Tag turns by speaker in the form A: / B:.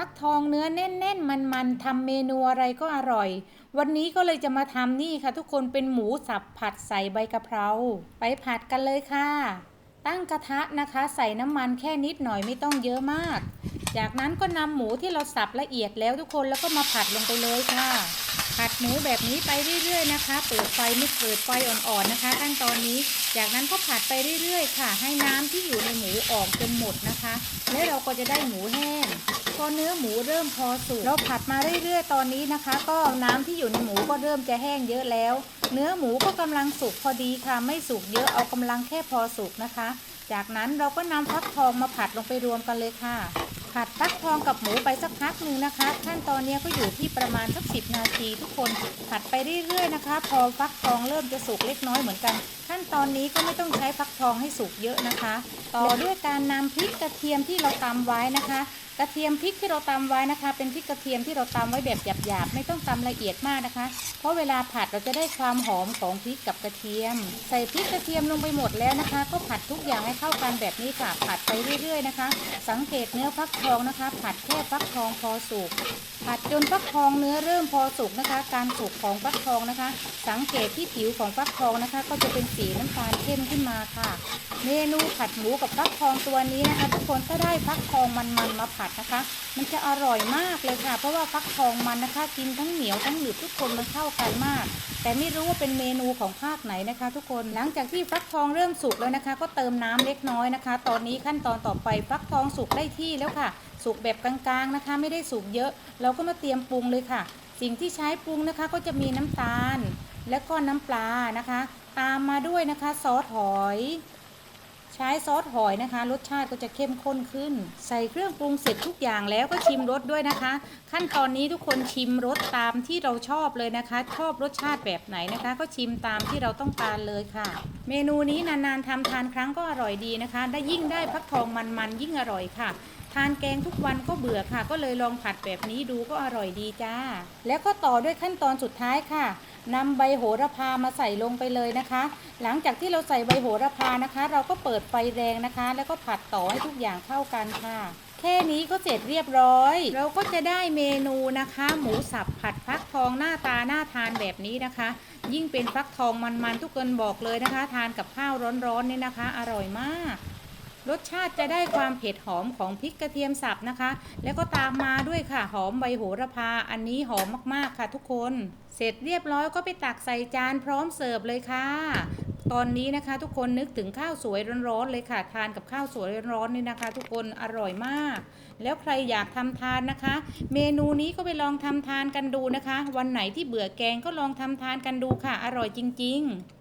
A: ฟักทองเนื้อแน่น ๆ มันๆทำเมนูอะไรก็อร่อย วันนี้ก็เลยจะมาทำนี่ค่ะ ทุกคนเป็นหมูสับผัดใส่ใบกะเพราไปผัดกันเลยค่ะ ตั้งกระทะนะคะ ใส่น้ำมันแค่นิดหน่อยไม่ต้องเยอะมาก จากนั้นก็นำหมูที่เราสับละเอียดแล้วทุกคนแล้วก็มาผัดลงไปเลยค่ะ ผัดหมูแบบนี้ไปเรื่อยๆนะคะ เปิดไฟไม่เปิดไฟอ่อนๆนะคะ ขั้นตอนนี้จากนั้นก็ผัดไปเรื่อยๆ ค่ะ ให้น้ำที่อยู่ในหมูออกจนหมดนะคะ และเราก็จะได้หมูแห้งพอเนื้อหมูเริ่มพอสุกเราผัดมาเรื่อยๆ ตอนนี้นะคะ ก็น้ำที่อยู่ในหมูก็เริ่มจะแห้งเยอะแล้ว เนื้อหมูก็กำลังสุกพอดีค่ะ ไม่สุกเยอะเอากำลังแค่พอสุกนะคะ จากนั้นเราก็นำฟักทองมาผัดลงไปรวมกันเลยค่ะ ผัดฟักทองกับหมูไปสักพักหนึ่งนะคะ ขั้นตอนนี้ก็อยู่ที่ประมาณสักสินาทีทุกคนผัดไปเรื่อยๆนะคะ พอฟักทองเริ่มจะสุกเล็กน้อยเหมือนกัน ขั้นตอนนี้ก็ไม่ต้องใช้ฟักทองให้สุกเยอะนะคะ ต่อด้วยการนำพริกกระเทียมที่เราตำไว้นะคะ กระเทียมพริกที่เราตำไว้นะคะ เป็นพริกกระเทียมที่เราตำไว้แบบหยาบๆไม่ต้องตำละเอียดมากนะคะ เพราะเวลาผัดเราจะได้ความหอมของพริกกับกระเทียม ใส่พริกกระเทียมลงไปหมดแล้วนะคะ ก็ผัดทุกอย่างให้เข้ากันแบบนี้ค่ะ ผัดไปเรื่อยๆนะคะ สังเกตเนื้อฟักทองนะคะ ผัดแค่ฟักทองพอสุกผัดจนฟักทองเนื้อเริ่มพอสุกนะคะ การสุกของฟักทองนะคะ สังเกตที่ผิวของฟักทองนะคะ ก็จะเป็นสีน้ำตาลเข้มขึ้นมาค่ะ เมนูผัดหมูกับฟักทองตัวนี้นะคะ ทุกคนถ้าได้ฟักทองมันๆมาผัดนะคะ มันจะอร่อยมากเลยค่ะ เพราะว่าฟักทองมันนะคะ กินทั้งเหนียวทั้งหนึบทุกคนมันเข้ากันมาก แต่ไม่รู้ว่าเป็นเมนูของภาคไหนนะคะ ทุกคนหลังจากที่ฟักทองเริ่มสุกแล้วนะคะ ก็เติมน้ำเล็กน้อยนะคะ ตอนนี้ขั้นตอนต่อไปฟักทองสุกได้ที่แล้วค่ะ สุกแบบกลางๆนะคะ ไม่ได้สุกเยอะ เราก็มาเตรียมปรุงเลยค่ะ สิ่งที่ใช้ปรุงนะคะ ก็จะมีน้ำตาล และก็น้ำปลานะคะ ตามมาด้วยนะคะซอสหอย ใช้ซอสหอยนะคะ รสชาติก็จะเข้มข้นขึ้น ใส่เครื่องปรุงเสร็จทุกอย่างแล้วก็ชิมรสด้วยนะคะ ขั้นตอนนี้ทุกคนชิมรสตามที่เราชอบเลยนะคะ ชอบรสชาติแบบไหนนะคะ ก็ชิมตามที่เราต้องการเลยค่ะ เมนูนี้นานๆทำทานครั้งก็อร่อยดีนะคะได้ยิ่งได้พักทองมันๆยิ่งอร่อยค่ะ ทานแกงทุกวันก็เบื่อค่ะ ก็เลยลองผัดแบบนี้ดูก็อร่อยดีจ้า แล้วก็ต่อด้วยขั้นตอนสุดท้ายค่ะนำใบโหระพามาใส่ลงไปเลยนะคะ หลังจากที่เราใส่ใบโหระพานะคะ เราก็เปิดไฟแรงนะคะ แล้วก็ผัดต่อให้ทุกอย่างเข้ากันค่ะ แค่นี้ก็เสร็จเรียบร้อย เราก็จะได้เมนูนะคะ หมูสับผัดฟักทองหน้าตาน่าทานแบบนี้นะคะ ยิ่งเป็นฟักทองมันๆทุกคนบอกเลยนะคะ ทานกับข้าวร้อนๆเนี่ยนะคะ อร่อยมาก รสชาติจะได้ความเผ็ดหอมของพริกกระเทียมสับนะคะ แล้วก็ตามมาด้วยค่ะหอมใบโหระพาอันนี้หอมมากๆค่ะทุกคน เสร็จเรียบร้อยก็ไปตักใส่จานพร้อมเสิร์ฟเลยค่ะ ตอนนี้นะคะ ทุกคนนึกถึงข้าวสวยร้อนๆเลยค่ะ ทานกับข้าวสวยร้อนๆนี่นะคะ ทุกคนอร่อยมาก แล้วใครอยากทำทานนะคะ เมนูนี้ก็ไปลองทำทานกันดูนะคะ วันไหนที่เบื่อแกงก็ลองทำทานกันดูค่ะ อร่อยจริง ๆ